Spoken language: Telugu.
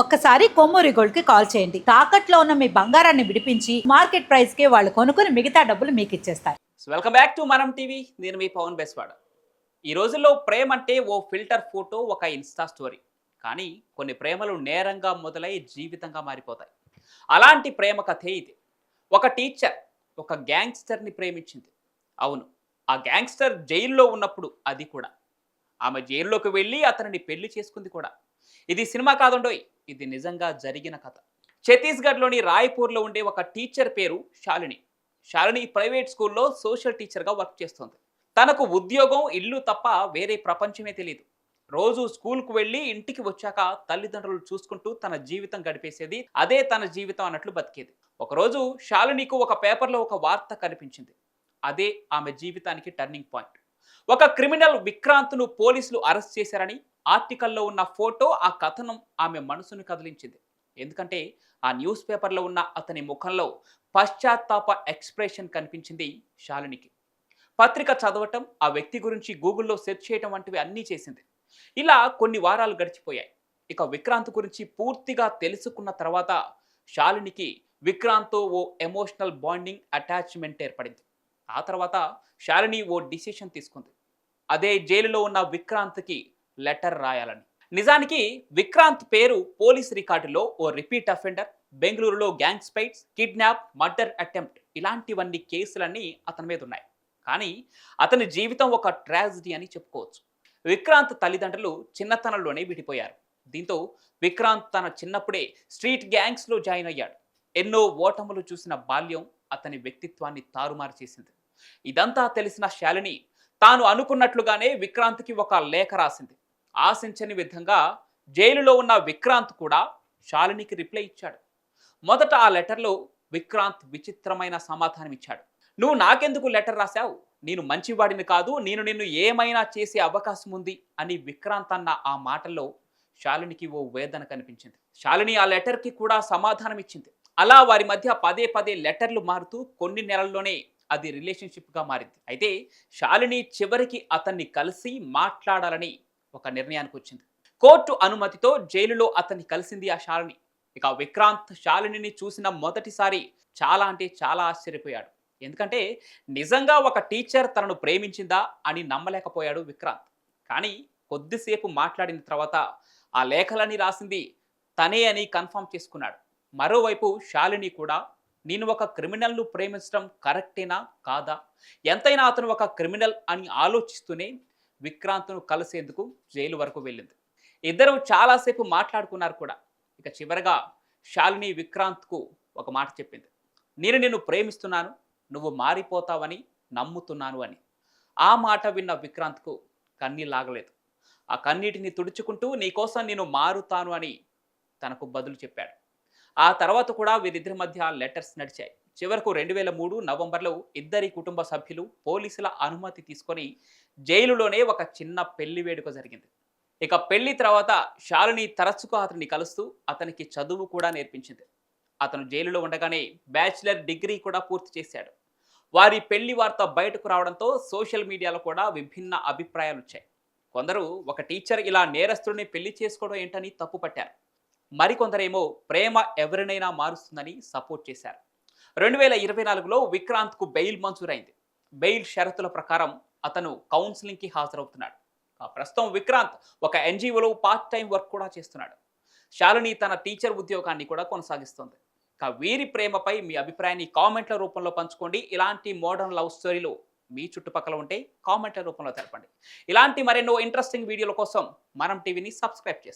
ఒక్కసారి కొమ్మూరి గోల్డ్కి కాల్ చేయండి. తాకట్లో ఉన్న మీ బంగారాన్ని విడిపించి మార్కెట్ ప్రైస్కి వాళ్ళు కొనుక్కుని మిగతా డబ్బులు మీకు ఇచ్చేస్తారు. వెల్కమ్ బ్యాక్ టు మనం టీవీ నేను మీ పవన్ బెస్వాడ. ఈ రోజుల్లో ప్రేమ అంటే ఓ ఫిల్టర్ ఫోటో ఒక ఇన్స్టా స్టోరీ కానీ కొన్ని ప్రేమలు నేరంగా మొదలై జీవితంగా మారిపోతాయి. అలాంటి ప్రేమ కథే ఇది. ఒక టీచర్ ఒక గ్యాంగ్స్టర్ని ప్రేమించింది. అవును ఆ గ్యాంగ్స్టర్ జైల్లో ఉన్నప్పుడు అది కూడా. ఆమె జైల్లోకి వెళ్ళి అతనిని పెళ్ళి చేసుకుంది కూడా. ఇది సినిమా కాదుండోయ్ ఇది నిజంగా జరిగిన కథ. ఛత్తీస్గఢ్లోని రాయ్పూర్లో ఉండే ఒక టీచర్ పేరు శాలిని. శాలిని ప్రైవేట్ స్కూల్లో సోషల్ టీచర్గా వర్క్ చేస్తుంది. తనకు ఉద్యోగం ఇల్లు తప్ప వేరే ప్రపంచమే తెలియదు రోజు స్కూల్కు వెళ్ళి ఇంటికి వచ్చాక తల్లిదండ్రులు చూసుకుంటూ తన జీవితం గడిపేసేది అదే తన జీవితం అన్నట్లు బతికేది. ఒకరోజు శాలినికి ఒక పేపర్లో ఒక వార్త కనిపించింది. అదే ఆమె జీవితానికి టర్నింగ్ పాయింట్. ఒక క్రిమినల్ విక్రాంత్ను పోలీసులు అరెస్ట్ చేశారని ఆర్టికల్లో ఉన్న ఫోటో ఆ కథనం ఆమె మనసును కదిలించింది. ఎందుకంటే ఆ న్యూస్ పేపర్లో ఉన్న అతని ముఖంలో పశ్చాత్తాప ఎక్స్ప్రెషన్ కనిపించింది శాలినికి. పత్రిక చదవటం ఆ వ్యక్తి గురించి గూగుల్లో సెర్చ్ చేయటం వంటివి అన్నీ చేసింది. ఇలా కొన్ని వారాలు గడిచిపోయాయి. ఇక విక్రాంత్ గురించి పూర్తిగా తెలుసుకున్న తర్వాత శాలినికి విక్రాంత్తో ఓ ఎమోషనల్ బాండింగ్ అటాచ్మెంట్ ఏర్పడింది. ఆ తర్వాత శాలిని ఓ డిసిషన్ తీసుకుంది. అదే జైలులో ఉన్న విక్రాంత్కి లెటర్ రాయాలని. నిజానికి విక్రాంత్ పేరు పోలీస్ రికార్డులో ఓ రిపీట్ అఫెండర్ బెంగళూరులో గ్యాంగ్ స్పైట్స్ కిడ్నాప్ మర్డర్ అటెంప్ట్ ఇలాంటివన్నీ కేసులన్నీ అతని మీద ఉన్నాయి కానీ అతని జీవితం ఒక ట్రాజడీ అని చెప్పుకోవచ్చు. విక్రాంత్ తల్లిదండ్రులు చిన్నతనంలోనే విడిపోయారు. దీంతో విక్రాంత్ తన చిన్నప్పుడే స్ట్రీట్ గ్యాంగ్స్లో జాయిన్ అయ్యాడు. ఎన్నో ఓటములు చూసిన బాల్యం అతని వ్యక్తిత్వాన్ని తారుమారు చేసింది. ఇదంతా తెలిసిన శాలిని తాను అనుకున్నట్లుగానే విక్రాంత్కి ఒక లేఖ రాసింది. ఆశించని విధంగా జైలులో ఉన్న విక్రాంత్ కూడా శాలినికి రిప్లై ఇచ్చాడు. మొదట ఆ లెటర్లో విక్రాంత్ విచిత్రమైన సమాధానం ఇచ్చాడు. నువ్వు నాకెందుకు లెటర్ రాశావు? నేను మంచివాడిని కాదు నేను నిన్ను ఏమైనా చేసే అవకాశం ఉంది అని విక్రాంత్ అన్న ఆ మాటల్లో శాలినికి ఓ వేదన కనిపించింది. శాలిని ఆ లెటర్కి కూడా సమాధానం ఇచ్చింది. అలా వారి మధ్య పదే పదే లెటర్లు మారుతూ కొన్ని నెలల్లోనే అది రిలేషన్షిప్గా మారింది. అయితే శాలిని చివరికి అతన్ని కలిసి మాట్లాడాలని ఒక నిర్ణయానికి వచ్చింది. కోర్టు అనుమతితో జైలులో అతన్ని కలిసింది ఆ శాలిని. ఇక విక్రాంత్ శాలినిని చూసిన మొదటిసారి చాలా అంటే చాలా ఆశ్చర్యపోయాడు. ఎందుకంటే నిజంగా ఒక టీచర్ తనను ప్రేమించిందా అని నమ్మలేకపోయాడు విక్రాంత్. కానీ కొద్దిసేపు మాట్లాడిన తర్వాత ఆ లేఖలని రాసింది తనే అని కన్ఫర్మ్ చేసుకున్నాడు. మరోవైపు శాలిని కూడా నేను ఒక క్రిమినల్ను ప్రేమించడం కరెక్టేనా? కాదా? ఎంతైనా అతను ఒక క్రిమినల్ అని ఆలోచిస్తూనే విక్రాంత్ను కలిసేందుకు జైలు వరకు వెళ్ళింది. ఇద్దరు చాలాసేపు మాట్లాడుకున్నారు కూడా. ఇక చివరగా శాలిని విక్రాంత్కు ఒక మాట చెప్పింది. నేను నిన్ను ప్రేమిస్తున్నాను నువ్వు మారిపోతావని నమ్ముతున్నాను అని. ఆ మాట విన్న విక్రాంత్కు కన్నీళ్ళాగలేదు ఆ కన్నీటిని తుడుచుకుంటూ నీకోసం నేను మారుతాను అని తనకు బదులు చెప్పాడు. ఆ తర్వాత కూడా వీరిద్దరి మధ్య లెటర్స్ నడిచాయి. చివరకు రెండు వేల మూడు నవంబర్లో ఇద్దరి కుటుంబ సభ్యులు పోలీసుల అనుమతి తీసుకొని జైలులోనే ఒక చిన్న పెళ్ళి వేడుక జరిగింది. ఇక పెళ్ళి తర్వాత శాలిని తరచుగా అతన్ని కలుస్తూ అతనికి చదువు కూడా నేర్పించింది. అతను జైలులో ఉండగానే బ్యాచిలర్ డిగ్రీ కూడా పూర్తి చేశాడు. వారి పెళ్ళి వార్త బయటకు రావడంతో సోషల్ మీడియాలో కూడా విభిన్న అభిప్రాయాలు వచ్చాయి. కొందరు ఒక టీచర్ ఇలా నేరస్తుడిని పెళ్ళి చేసుకోవడం ఏంటని తప్పుపట్టారు. మరికొందరేమో ప్రేమ ఎవరినైనా మారుస్తుందని సపోర్ట్ చేశారు. రెండు వేల ఇరవై నాలుగులో విక్రాంత్కు బెయిల్ మంజూరైంది. బెయిల్ షరతుల ప్రకారం అతను కౌన్సిలింగ్కి హాజరవుతున్నాడు. ప్రస్తుతం విక్రాంత్ ఒక ఎన్జిఓలో పార్ట్ టైం వర్క్ కూడా చేస్తున్నాడు. శాలిని తన టీచర్ ఉద్యోగాన్ని కూడా కొనసాగిస్తుంది. ఇక వీరి ప్రేమపై మీ అభిప్రాయాన్ని కామెంట్ల రూపంలో పంచుకోండి. ఇలాంటి మోడర్న్ లవ్ స్టోరీలు మీ చుట్టుపక్కల ఉంటే కామెంట్ల రూపంలో తెలపండి. ఇలాంటి మరెన్నో ఇంట్రెస్టింగ్ వీడియోల కోసం మనం టీవీని సబ్స్క్రైబ్ చేసుకోండి.